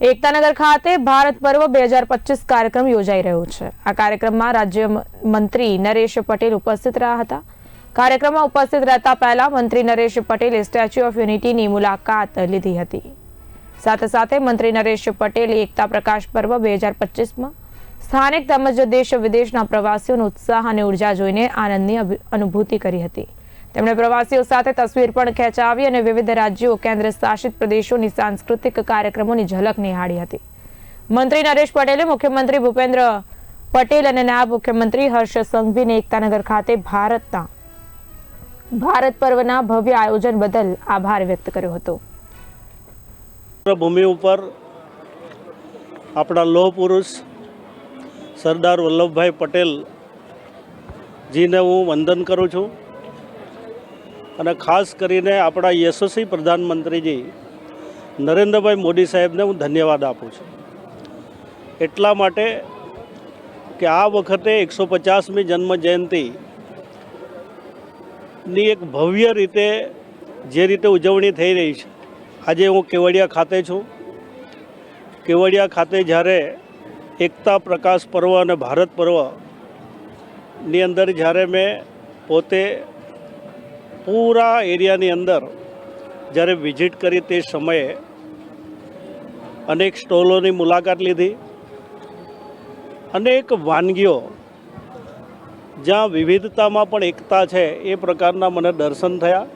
એકતાનગર ખાતે ભારત પર્વ બે હજાર પચીસ કાર્યક્રમ યોજાઈ રહ્યો છે. આ કાર્યક્રમમાં રાજ્ય મંત્રી નરેશ પટેલ ઉપસ્થિત રહ્યા હતા. કાર્યક્રમમાં ઉપસ્થિત રહેતા પહેલા મંત્રી નરેશ પટેલે સ્ટેચ્યુ ઓફ યુનિટીની મુલાકાત લીધી હતી. સાથે સાથે મંત્રી નરેશ પટેલે એકતા પ્રકાશ પર્વ બે હજાર પચીસમાં સ્થાનિક તેમજ દેશ વિદેશના પ્રવાસીઓનો ઉત્સાહ અને ઊર્જા જોઈને આનંદની અનુભૂતિ કરી હતી. તેમણે પ્રવાસીઓ સાથે તસવીર પણ ખેંચાવી અને વિવિધ રાજ્યો, કેન્દ્ર શાસિત પ્રદેશોની સાંસ્કૃતિક કાર્યક્રમોની ઝલક નિહાળી હતી. મંત્રી નરેશ પટેલે મુખ્યમંત્રી ભૂપેન્દ્ર પટેલ અને નાયબ મુખ્યમંત્રી હર્ષ સંઘવીને એકતાનગર ખાતે ભારતના ભારત પર્વના ભવ્ય આયોજન બદલ આભાર વ્યક્ત કર્યો હતો. ભૂમિ ઉપર આપણા લોહ પુરુષ સરદાર વલ્લભભાઈ પટેલ જીને હું વંદન કરું છું. અને ખાસ કરીને આપણા યશસ્વી પ્રધાનમંત્રીજી નરેન્દ્રભાઈ મોદી સાહેબને હું ધન્યવાદ આપું છું. એટલા માટે કે આ વખતે એકસો પચાસમી જન્મ જયંતિની એક ભવ્ય રીતે જે રીતે ઉજવણી થઈ રહી છે. આજે હું કેવડિયા ખાતે છું. કેવડિયા ખાતે જ્યારે એકતા પ્રકાશ પર્વ અને ભારત પર્વની અંદર જ્યારે મેં પોતે પૂરા એરિયાની અંદર જ્યારે વિઝિટ કરી તે સમયે અનેક સ્ટોલોની મુલાકાત લીધી. અનેક વાનગીઓ જ્યાં વિવિધતામાં પણ એકતા છે એ પ્રકારના મને દર્શન થયા.